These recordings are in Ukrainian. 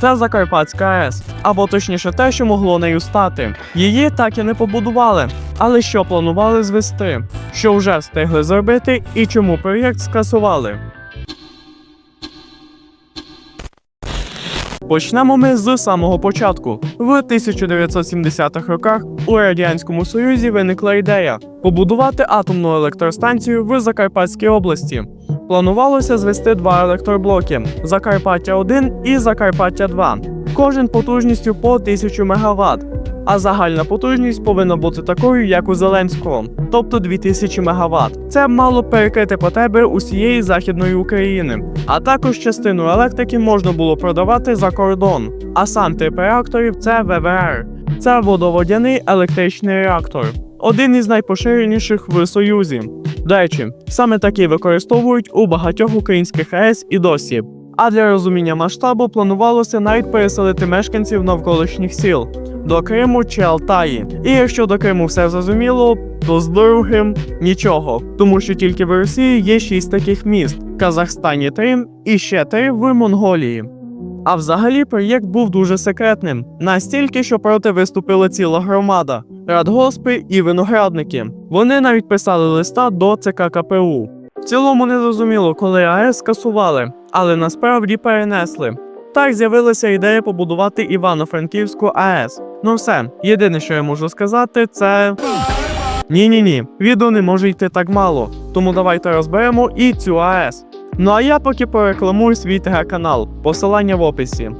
Це Закарпатська АЕС, або точніше те, що могло нею стати. Її так і не побудували. Але що планували звести? Що вже встигли зробити і чому проєкт скасували? Почнемо ми з самого початку. В 1970-х роках у Радянському Союзі виникла ідея побудувати атомну електростанцію в Закарпатській області. Планувалося звести два електроблоки Закарпаття 1 і Закарпаття 2, кожен потужністю по 1000 МВт. А загальна потужність повинна бути такою, як у Зеленського, тобто 2000 МВт. Це мало перекрити потреби усієї західної України. А також частину електрики можна було продавати за кордон. А сам тип реакторів це ВВР. Це водоводяний електричний реактор, один із найпоширеніших в Союзі. До речі, саме такі використовують у багатьох українських АЕС і досі. А для розуміння масштабу планувалося навіть переселити мешканців навколишніх сіл до Криму чи Алтаї. І якщо до Криму все зрозуміло, то з другим нічого, тому що тільки в Росії є шість таких міст: Казахстані три і ще три в Монголії. А взагалі проєкт був дуже секретним, настільки, що проти виступила ціла громада, радгоспи і виноградники. Вони навіть писали листа до ЦК КПУ. Цілому не зрозуміло, коли АЕС скасували, але насправді перенесли. Так з'явилася ідея побудувати Івано-Франківську АЕС. Ну все, єдине, що я можу сказати, це. Ні, ні, ні, відео не може йти так мало, тому давайте розберемо і цю АЕС. Ну а я поки порекламую свій ТГ-канал, посилання в описі.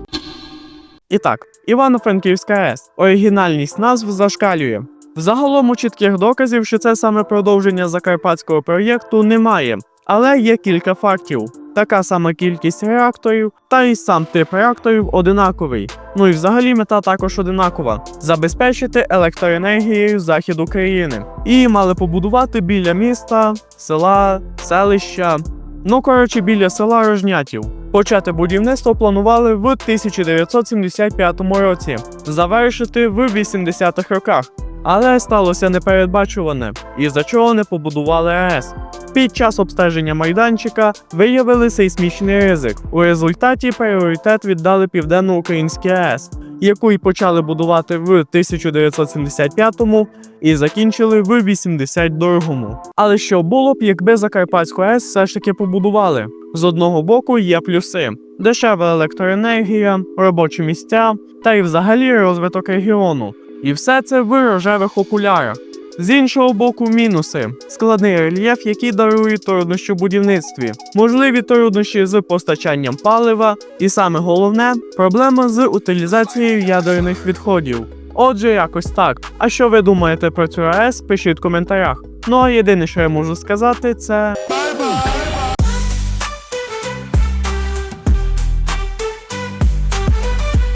І так, Івано-Франківська АЕС. Оригінальність назв зашкалює. Взагалом у чітких доказів, що це саме продовження закарпатського проєкту, немає, але є кілька фактів. Така сама кількість реакторів, та й сам тип реакторів одинаковий. Ну і взагалі мета також одинакова: забезпечити електроенергією захід України. І мали побудувати біля міста, села, селища. Ну коротше, біля села Рожнятів. Почати будівництво планували в 1975 році, завершити в 80-х роках. Але сталося непередбачуване, із-за чого не побудували АЕС. Під час обстеження майданчика виявили сейсмічний ризик. У результаті пріоритет віддали Південно-Українській АЕС, яку й почали будувати в 1975-му і закінчили в 82-му. Але що було б, якби Закарпатську АЕС все ж таки побудували? З одного боку є плюси: дешева електроенергія, робочі місця та й взагалі розвиток регіону. І все це в рожевих окулярах. З іншого боку, мінуси: складний рельєф, який дарує труднощі в будівництві, можливі труднощі з постачанням палива, і саме головне проблема з утилізацією ядерних відходів. Отже, якось так. А що ви думаєте про цю АЕС? Пишіть в коментарях. Ну а єдине, що я можу сказати, це.